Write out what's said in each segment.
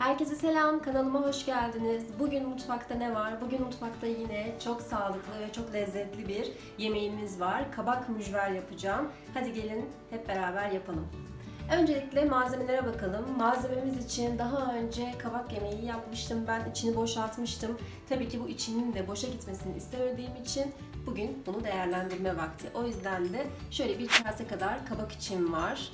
Herkese selam, kanalıma hoş geldiniz. Bugün mutfakta ne var? Bugün mutfakta yine çok sağlıklı ve çok lezzetli bir yemeğimiz var. Kabak mücver yapacağım. Hadi gelin hep beraber yapalım. Öncelikle malzemelere bakalım. Malzememiz için daha önce kabak yemeği yapmıştım. Ben içini boşaltmıştım. Tabii ki bu içinin de boşa gitmesini istemediğim için bugün bunu değerlendirme vakti. O yüzden de şöyle bir kase kadar kabak içim var.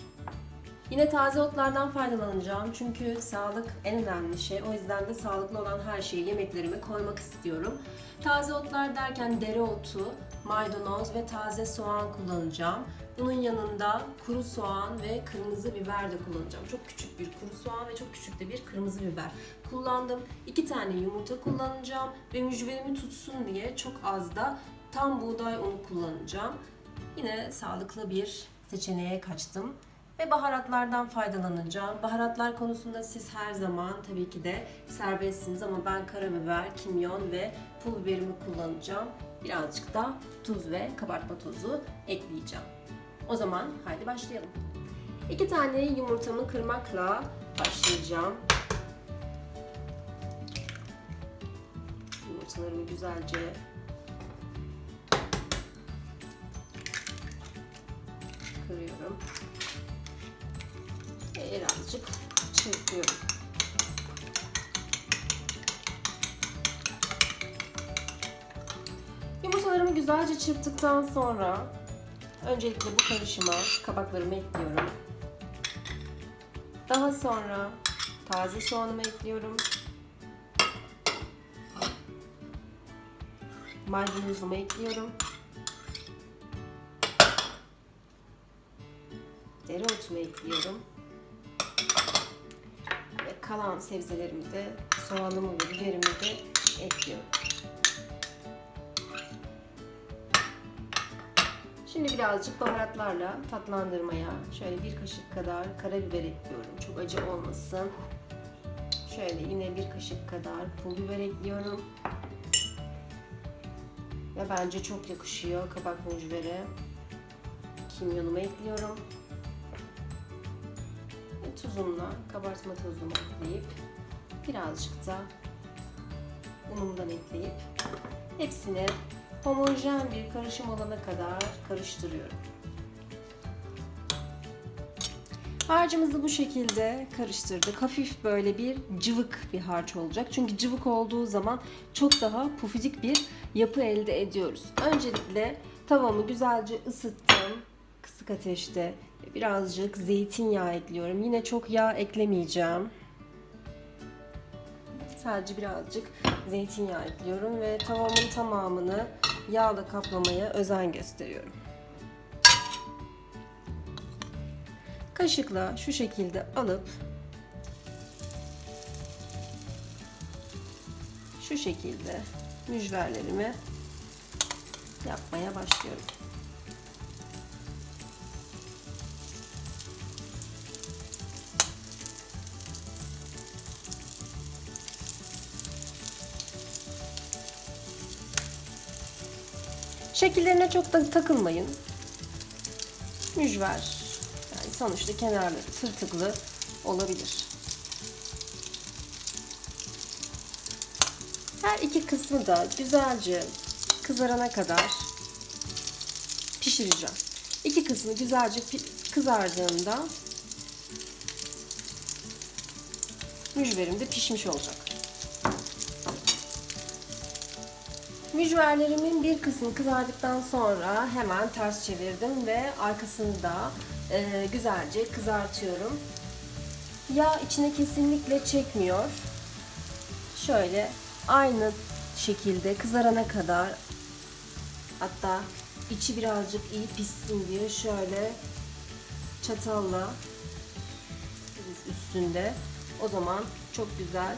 Yine taze otlardan faydalanacağım çünkü sağlık en önemli şey. O yüzden de sağlıklı olan her şeyi yemeklerime koymak istiyorum. Taze otlar derken dereotu, maydanoz ve taze soğan kullanacağım. Bunun yanında kuru soğan ve kırmızı biber de kullanacağım. Çok küçük bir kuru soğan ve çok küçük de bir kırmızı biber kullandım. İki tane yumurta kullanacağım ve mücverimi tutsun diye çok az da tam buğday unu kullanacağım. Yine sağlıklı bir seçeneğe kaçtım ve baharatlardan faydalanacağım. Baharatlar konusunda siz her zaman tabii ki de serbestsiniz ama ben karabiber, kimyon ve pul biberimi kullanacağım. Birazcık da tuz ve kabartma tozu ekleyeceğim. O zaman haydi başlayalım. İki tane yumurtamı kırmakla başlayacağım. Yumurtalarımı güzelce kırıyorum birazcık çırpıyorum. Yumurtalarımı güzelce çırptıktan sonra öncelikle bu karışıma kabaklarımı ekliyorum. Daha sonra taze soğanımı ekliyorum. Maydanozumu ekliyorum. Dereotumu ekliyorum kalan sebzelerimi de soğanımı ve biberimi de ekliyorum. Şimdi birazcık baharatlarla tatlandırmaya şöyle bir kaşık kadar karabiber ekliyorum. Çok acı olmasın. Şöyle yine bir kaşık kadar pul biber ekliyorum. Ve bence çok yakışıyor kabak mucvere. Kimyonumu ekliyorum tuzumla kabartma tozumu ekleyip birazcık da unumdan ekleyip hepsini homojen bir karışım olana kadar karıştırıyorum. Harcımızı bu şekilde karıştırdık. Hafif böyle bir cıvık bir harç olacak. Çünkü cıvık olduğu zaman çok daha pufidik bir yapı elde ediyoruz. Öncelikle tavamı güzelce ısıttım. Kısık ateşte birazcık zeytinyağı ekliyorum. Yine çok yağ eklemeyeceğim. Sadece birazcık zeytinyağı ekliyorum ve tavamın tamamını yağla kaplamaya özen gösteriyorum. Kaşıkla şu şekilde alıp şu şekilde mücverlerimi yapmaya başlıyorum. Şekillerine çok da takılmayın. Mücver. Yani sonuçta kenarları tırtıklı olabilir. Her iki kısmı da güzelce kızarana kadar pişireceğim. İki kısmı güzelce kızardığında mücverim de pişmiş olacak. Mücverlerimin bir kısmı kızardıktan sonra hemen ters çevirdim ve arkasını da e, güzelce kızartıyorum. Yağ içine kesinlikle çekmiyor. Şöyle aynı şekilde kızarana kadar hatta içi birazcık iyi pişsin diye şöyle çatalla üstünde o zaman çok güzel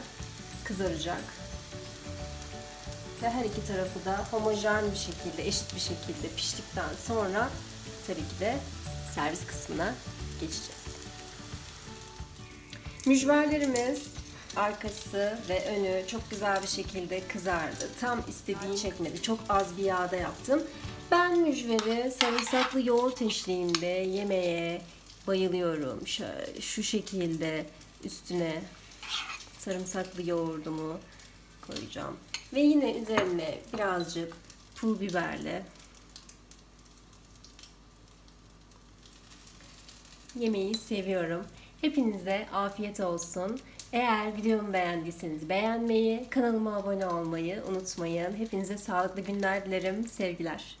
kızaracak ve her iki tarafı da homojen bir şekilde, eşit bir şekilde piştikten sonra tabii ki de servis kısmına geçeceğiz. Mücverlerimiz arkası ve önü çok güzel bir şekilde kızardı. Tam istediğim çekmedi. Çok az bir yağda yaptım. Ben mücveri sarımsaklı yoğurt eşliğinde yemeye bayılıyorum. Şöyle şu şekilde üstüne sarımsaklı yoğurdumu koyacağım. Ve yine üzerine birazcık pul biberle yemeği seviyorum. Hepinize afiyet olsun. Eğer videomu beğendiyseniz beğenmeyi, kanalıma abone olmayı unutmayın. Hepinize sağlıklı günler dilerim. Sevgiler.